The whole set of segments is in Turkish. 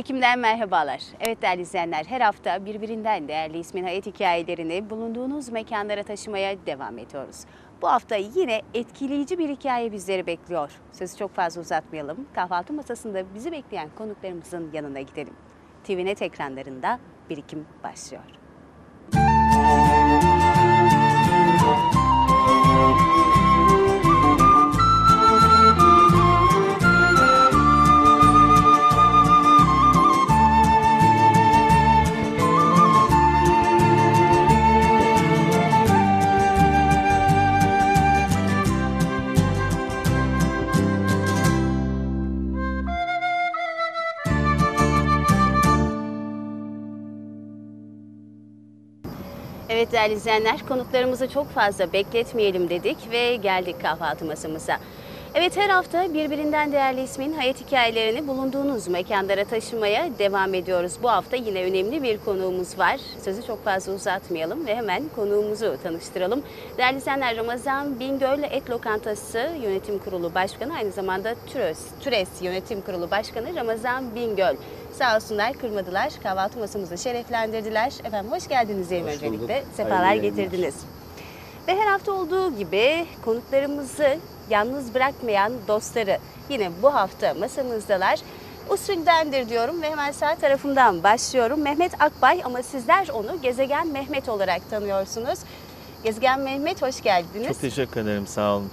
Birikimden merhabalar. Evet değerli izleyenler her hafta birbirinden değerli ismin hayat hikayelerini bulunduğunuz mekanlara taşımaya devam ediyoruz. Bu hafta yine etkileyici bir hikaye bizleri bekliyor. Sözü çok fazla uzatmayalım. Kahvaltı masasında bizi bekleyen konuklarımızın yanına gidelim. TVNet ekranlarında birikim başlıyor. Evet değerli izleyenler konuklarımızı çok fazla bekletmeyelim dedik ve geldik kahvaltı masamıza. Evet her hafta birbirinden değerli ismin hayat hikayelerini bulunduğunuz mekanlara taşımaya devam ediyoruz. Bu hafta yine önemli bir konuğumuz var. Sözü çok fazla uzatmayalım ve hemen konuğumuzu tanıştıralım. Değerli izleyenler Ramazan Bingöl Et Lokantası Yönetim Kurulu Başkanı aynı zamanda Türes, Türes Yönetim Kurulu Başkanı Ramazan Bingöl. Sağ olsunlar kırmadılar. Kahvaltı masamızı şereflendirdiler. Efendim hoş geldiniz bulduk. öncelikle. Sefalar Hayırlı yayınlar. Ve her hafta olduğu gibi konuklarımızı yalnız bırakmayan dostları yine bu hafta masamızdalar. Usuldendir diyorum ve hemen sağ tarafından başlıyorum. Mehmet Akbay ama sizler onu Gezegen Mehmet olarak tanıyorsunuz. Gezegen Mehmet hoş geldiniz. Çok teşekkür ederim sağ olun.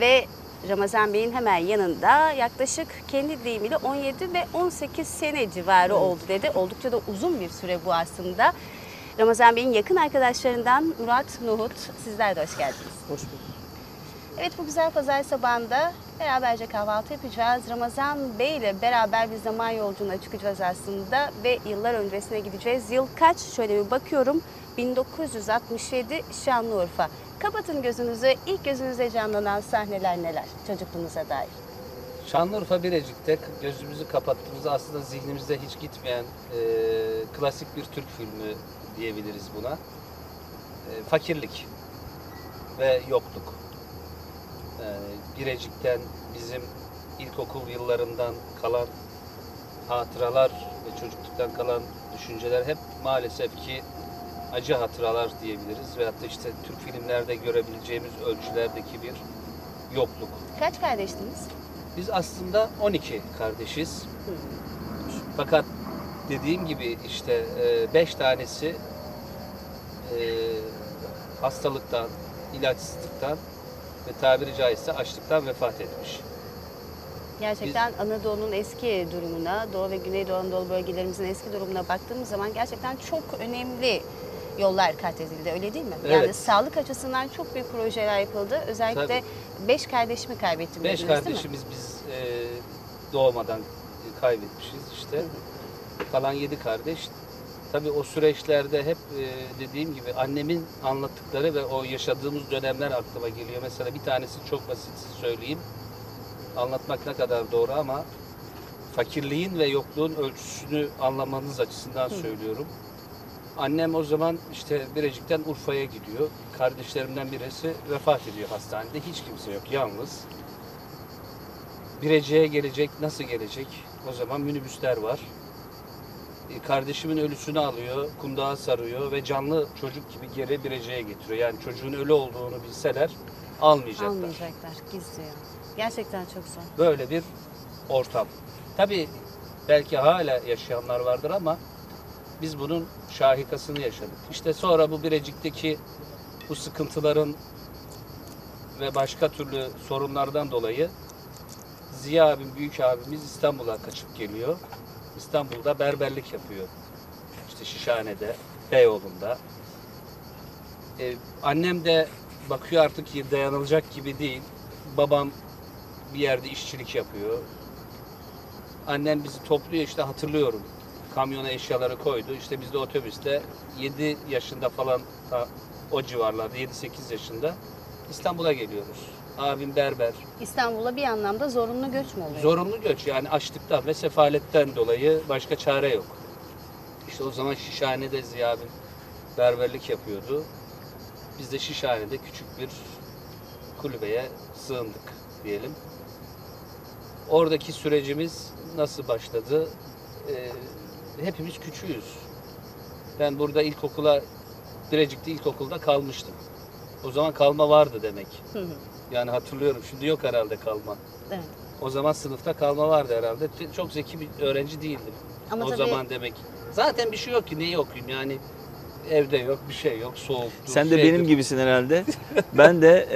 Ve Ramazan Bey'in hemen yanında yaklaşık kendi deyimiyle 17 ve 18 sene civarı oldu dedi. Oldukça da uzun bir süre bu aslında. Ramazan Bey'in yakın arkadaşlarından Murat Nuhut. Sizler de hoş geldiniz. Hoş bulduk. Evet bu güzel pazar sabahında beraberce kahvaltı yapacağız. Ramazan Bey ile beraber bir zaman yolculuğuna çıkacağız aslında ve yıllar öncesine gideceğiz. Yıl kaç? Şöyle bir bakıyorum. 1967 Şanlıurfa. Kapatın gözünüzü. İlk gözünüze canlanan sahneler neler? Çocukluğunuza dair. Şanlıurfa Birecik'te gözümüzü kapattığımızda aslında zihnimizde hiç gitmeyen e, klasik bir Türk filmi diyebiliriz buna. E, fakirlik ve yokluk. E, Birecik'ten bizim ilkokul yıllarından kalan hatıralar ve çocukluktan kalan düşünceler hep maalesef ki acı hatıralar diyebiliriz. Veyahut da işte Türk filmlerde görebileceğimiz ölçülerdeki bir yokluk. Kaç kardeştiniz? Biz aslında 12 kardeşiz. Fakat dediğim gibi işte 5 tanesi e, hastalıktan, ilaçsızlıktan ve tabiri caizse açlıktan vefat etmiş. Gerçekten Anadolu'nun eski durumuna, Doğu ve Güneydoğu Anadolu bölgelerimizin eski durumuna baktığımız zaman gerçekten çok önemli yollar kat edildi öyle değil mi? Yani Evet. sağlık açısından çok büyük projeler yapıldı. Özellikle Tabii. beş kardeşimi kaybettim 5 dediniz, değil mi? kardeşimiz biz e, doğmadan kaybetmişiz işte. Kalan 7 kardeş. Tabii o süreçlerde hep e, dediğim gibi annemin anlattıkları ve o yaşadığımız dönemler aklıma geliyor. Mesela bir tanesi çok basit söyleyeyim. Anlatmak ne kadar doğru ama fakirliğin ve yokluğun ölçüsünü anlamanız açısından söylüyorum. Annem o zaman işte Birecik'ten Urfa'ya gidiyor. Kardeşlerimden birisi vefat ediyor hastanede. Hiç kimse yok, yalnız. Birecik'e gelecek, nasıl gelecek? O zaman minibüsler var. E, Kardeşimin ölüsünü alıyor, kundağa sarıyor ve canlı çocuk gibi geri Birecik'e getiriyor. Yani çocuğun ölü olduğunu bilseler almayacaklar. Almayacaklar, gizliyor. Gerçekten çok zor. Böyle bir ortam. Tabii belki hala yaşayanlar vardır ama biz bunun şahikasını yaşadık. İşte sonra bu Birecik'teki bu sıkıntıların ve başka türlü sorunlardan dolayı Ziya abim, büyük abimiz İstanbul'a kaçıp geliyor. İstanbul'da berberlik yapıyor. İşte Şişhane'de, Beyoğlu'nda. Ee, annem de bakıyor artık dayanılacak gibi değil. Babam bir yerde işçilik yapıyor. Annem bizi topluyor işte hatırlıyorum. Kamyona eşyaları koydu. İşte biz de otobüste 7 yaşında falan ta o civarlarda 7-8 yaşında İstanbul'a geliyoruz. Abim berber. İstanbul'a bir anlamda zorunlu göç mü oluyor? Zorunlu göç yani açlıktan ve sefaletten dolayı başka çare yok. İşte o zaman Şişhane'de Ziya abim berberlik yapıyordu. Biz de Şişhane'de küçük bir kulübeye sığındık diyelim. Oradaki sürecimiz nasıl başladı? e, hepimiz küçüğüz. Ben burada ilkokula, Birecik'te ilkokulda kalmıştım. O zaman kalma vardı demek. Hı hı. Yani hatırlıyorum. Şimdi yok herhalde kalma. evet. O zaman sınıfta kalma vardı herhalde. Çok zeki bir öğrenci değildim. Ama o tabii- zaman demek. Zaten bir şey yok ki neyi okuyayım yani. Evde yok, bir şey yok, soğuk. Sen de benim gibisin herhalde. ben de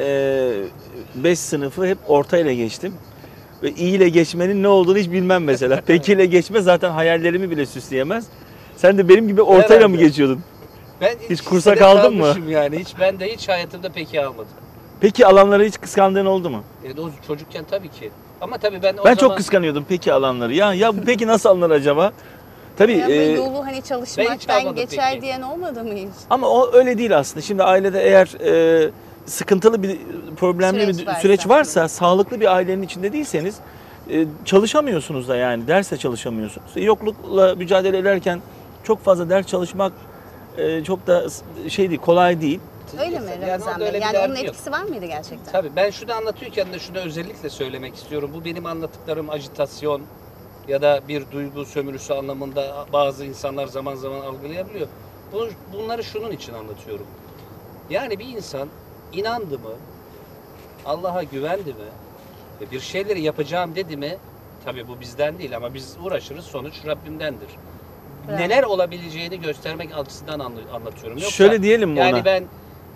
5 sınıfı hep ortayla geçtim. Ve iyi ile geçmenin ne olduğunu hiç bilmem mesela. Peki ile geçme zaten hayallerimi bile süsleyemez. Sen de benim gibi ortayla mı Herhalde. geçiyordun? Ben Hiç kursa kaldın mı? Yani hiç ben de hiç hayatımda peki almadım. Peki alanları hiç kıskandığın oldu mu? E, o çocukken tabii ki. Ama tabii ben o Ben zaman çok kıskanıyordum peki alanları. Ya ya bu peki nasıl alınır acaba? Tabii Ama e, yolu hani ben hiç çalışmaktan kalmadım geçer peki. diyen olmadı mı hiç? ama o öyle değil aslında. Şimdi ailede eğer e, sıkıntılı bir problemli Süreç bir varsa. süreç varsa, sağlıklı bir ailenin içinde değilseniz e, çalışamıyorsunuz da yani derse çalışamıyorsunuz. E, Yoklukla mücadele ederken çok fazla ders çalışmak e, çok da şey değil, kolay değil. Öyle mi Yani Ramazan Bey? Yani onun yok. etkisi var mıydı gerçekten? Tabii ben şunu anlatıyorken de şunu özellikle söylemek istiyorum. Bu benim anlattıklarım ajitasyon ya da bir duygu sömürüsü anlamında bazı insanlar zaman zaman algılayabiliyor. Bu- Bunları şunun için anlatıyorum. Yani bir insan inandı mı, Allah'a güvendi mi ve bir şeyleri yapacağım dedi mi, tabii bu bizden değil ama biz uğraşırız sonuç Rabbimdendir. Bravo. Neler olabileceğini göstermek açısından anlatıyorum. Yoksa Şöyle diyelim mi yani ona? ben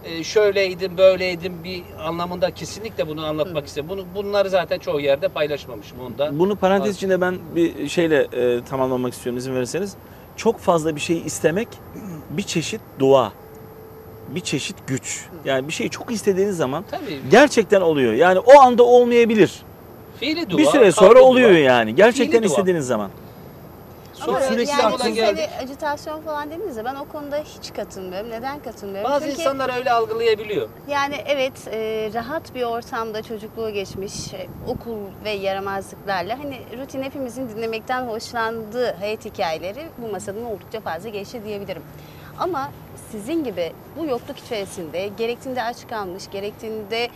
e, şöyleydim, böyleydim bir anlamında kesinlikle bunu anlatmak istedim. Bunu bunları zaten çoğu yerde paylaşmamışım onda. Bunu parantez içinde ben bir şeyle e, tamamlamak istiyorum izin verirseniz. Çok fazla bir şeyi istemek bir çeşit dua. Bir çeşit güç. Yani bir şeyi çok istediğiniz zaman Tabii gerçekten oluyor. Yani o anda olmayabilir. fiili dua. bir süre sonra oluyor dua. yani. Gerçekten Fiili dua. istediğiniz zaman. Sonra Ama sürekli yani akla siz geldik. hani acitasyon falan dediniz de ben o konuda hiç katılmıyorum. Neden katılmıyorum? Bazı Çünkü insanlar öyle algılayabiliyor. yani evet e, rahat bir ortamda çocukluğu geçmiş e, okul ve yaramazlıklarla hani rutin hepimizin dinlemekten hoşlandığı hayat hikayeleri bu masadan oldukça fazla geçti diyebilirim. Ama sizin gibi bu yokluk içerisinde gerektiğinde aç kalmış, gerektiğinde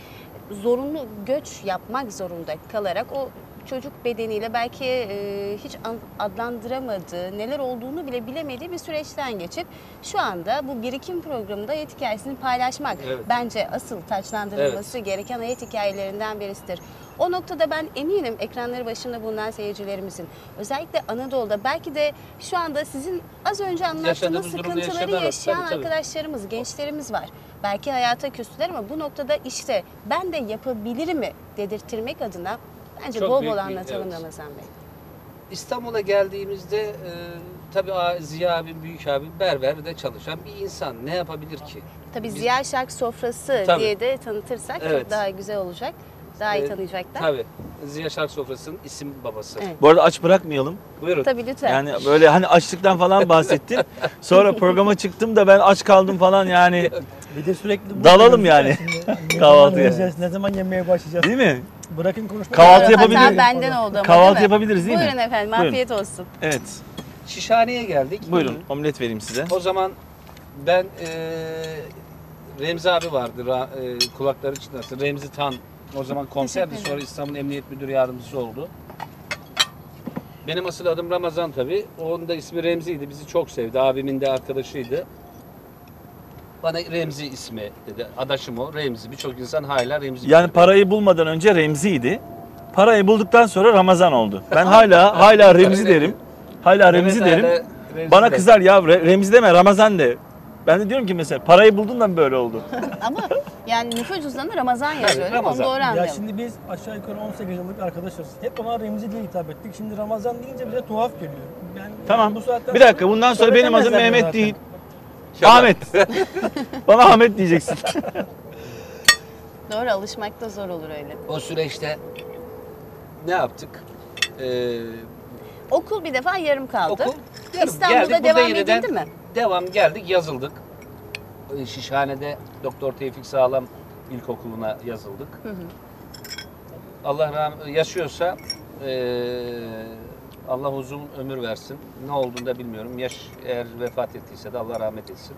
zorunlu göç yapmak zorunda kalarak o çocuk bedeniyle belki e, hiç an- adlandıramadığı, neler olduğunu bile bilemediği bir süreçten geçip şu anda bu birikim programında hayat hikayesini paylaşmak Evet. bence asıl taçlandırılması gereken hayat hikayelerinden birisidir. O noktada ben eminim ekranları başında bulunan seyircilerimizin özellikle Anadolu'da belki de şu anda sizin az önce anlattığınız sıkıntıları yaşayan Tabii, tabii. arkadaşlarımız, gençlerimiz var. Belki hayata küstüler ama bu noktada işte ben de yapabilirim mi dedirttirmek adına bence Çok bol büyük bol bir- anlatalım evet. Ramazan Bey. İstanbul'a geldiğimizde e, tabii a- Ziya abim, büyük abim Berber'de çalışan bir insan. Ne yapabilir ki? Tabii Biz- Ziya Şark Sofrası Tabii. diye de tanıtırsak çok Evet. daha güzel olacak. Daha iyi E, tanıyacaklar. Tabii. Ziya Şark Sofrası'nın isim babası. Evet. Bu arada aç bırakmayalım. Buyurun. Tabii lütfen. Yani böyle hani açlıktan falan bahsettin. Sonra programa çıktım da ben aç kaldım falan yani. Bir de sürekli bu Dalalım yani. Kahvaltıya. yiyeceğiz, Ne zaman yemeye başlayacağız? Değil mi? Bırakın konuşmayı. Kahvaltı Hata yapabilir- benden oldu ama Kahvaltı değil mi? yapabiliriz değil mi? Buyurun efendim Buyurun. afiyet olsun. Evet. Şişhane'ye geldik. Buyurun omlet vereyim size. O zaman ben e, Remzi abi vardı ra, e, kulakları çınlasın. Remzi Tan o zaman komiserdi Teşekkür sonra İstanbul Emniyet Müdür Yardımcısı oldu. Benim asıl adım Ramazan tabi. Onun da ismi Remzi'ydi. Bizi çok sevdi. Abimin de arkadaşıydı. Bana Remzi ismi dedi. Adaşım o. Remzi. Birçok insan hala Remzi. Yani parayı bulmadan önce Remzi'ydi. Parayı bulduktan sonra Ramazan oldu. Ben hala hala Remzi derim. Hala Remzi Evet, derim. hala Remzi Bana de. kızar ya Re- Remzi deme Ramazan de. Ben de diyorum ki mesela parayı buldun da mı böyle oldu? Ama yani nüfus cüzdanında Ramazan yazıyor. değil mi? Ramazan. Onu doğru Ya anlayalım. şimdi biz aşağı yukarı 18 yıllık arkadaşız. Hep ona Remzi diye hitap ettik. Şimdi Ramazan deyince bize tuhaf geliyor. Ben Tamam. bu saatten Bir dakika bundan sonra benim adım söyletemezler Mehmet zaten. değil. Ahmet. Bana Ahmet diyeceksin. Doğru alışmak da zor olur öyle. O süreçte ne yaptık? Ee, Okul bir defa yarım kaldı. Okul yarım. İstanbul'da Geldik, burada devam yeniden edildi mi? Devam geldik yazıldık. Ee, Şişhane'de Doktor Tevfik Sağlam İlkokulu'na yazıldık. Hı hı. Allah rahmet yaşıyorsa eee, Allah uzun ömür versin. Ne olduğunu da bilmiyorum. Yaş eğer vefat ettiyse de Allah rahmet etsin.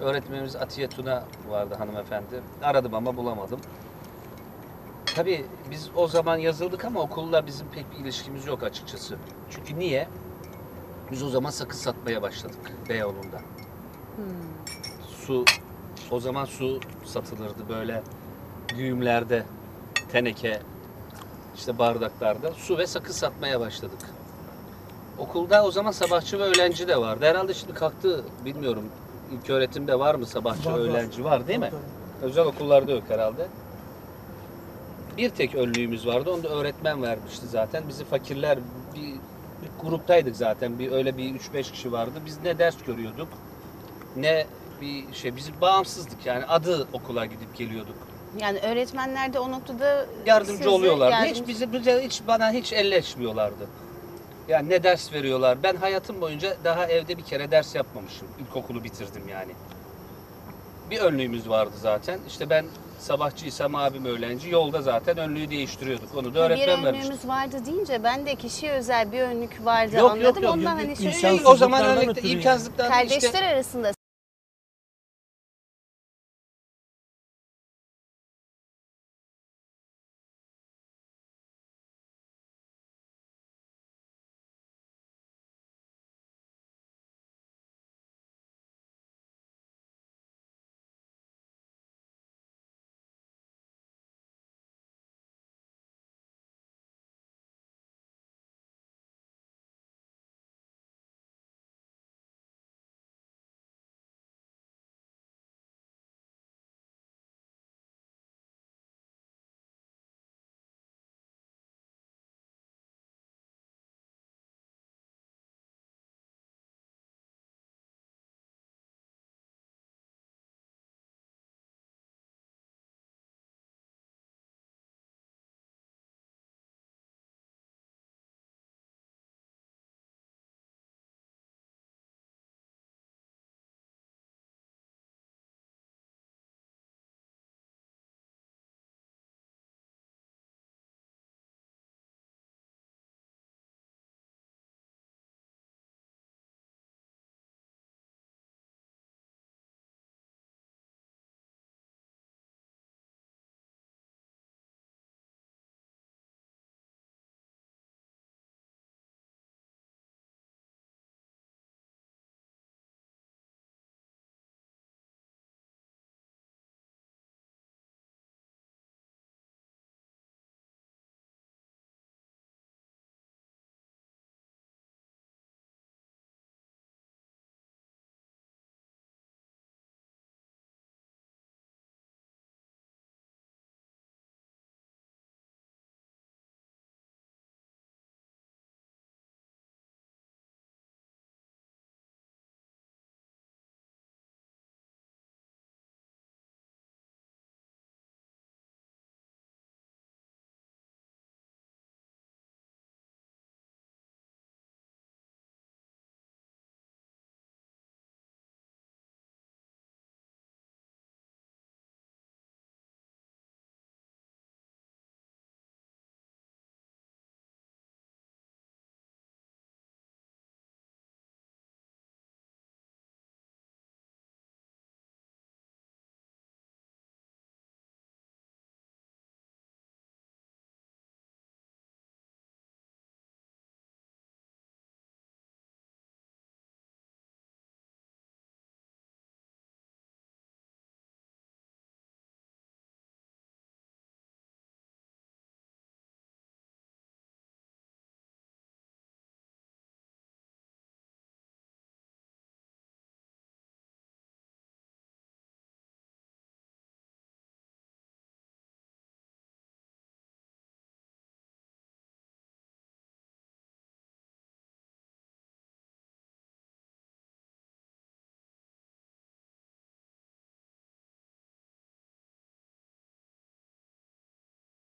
Öğretmenimiz Atiye Tuna vardı hanımefendi. Aradım ama bulamadım. Tabii biz o zaman yazıldık ama okulla bizim pek bir ilişkimiz yok açıkçası. Çünkü niye? Biz o zaman sakız satmaya başladık Beyoğlu'nda. Su, o zaman su satılırdı böyle güğümlerde, teneke, işte bardaklarda su ve sakız satmaya başladık. Okulda o zaman sabahçı ve öğlenci de vardı. Herhalde şimdi kalktı bilmiyorum. İlk öğretimde var mı sabahçı Var, var. öğlenci var değil mi? Tabii. Özel okullarda yok herhalde. Bir tek önlüğümüz vardı. Onu da öğretmen vermişti zaten. Bizi fakirler bir gruptaydık zaten. Bir öyle bir 3-5 kişi vardı. Biz ne ders görüyorduk ne bir şey. Biz bağımsızdık yani adı okula gidip geliyorduk. Yani öğretmenler de o noktada Yardımcı sizi oluyorlardı. yardımcı- Hiç bizi bize hiç bana hiç elleşmiyorlardı. Yani ne ders veriyorlar. Ben hayatım boyunca daha evde bir kere ders yapmamışım. İlkokulu bitirdim yani. Bir önlüğümüz vardı zaten. İşte ben sabahçıysam abim öğlenci. Yolda zaten önlüğü değiştiriyorduk. Onu da bir öğretmen vermişti. önlüğümüz vardı deyince ben de kişiye özel bir önlük vardı Yok, anladım. yok, yok. Ondan Yok, hani yok, şöyle imkansız. o zaman İmkansızlıklardan öyle ötürü yani. imkansızlıktan kardeşler işte arasında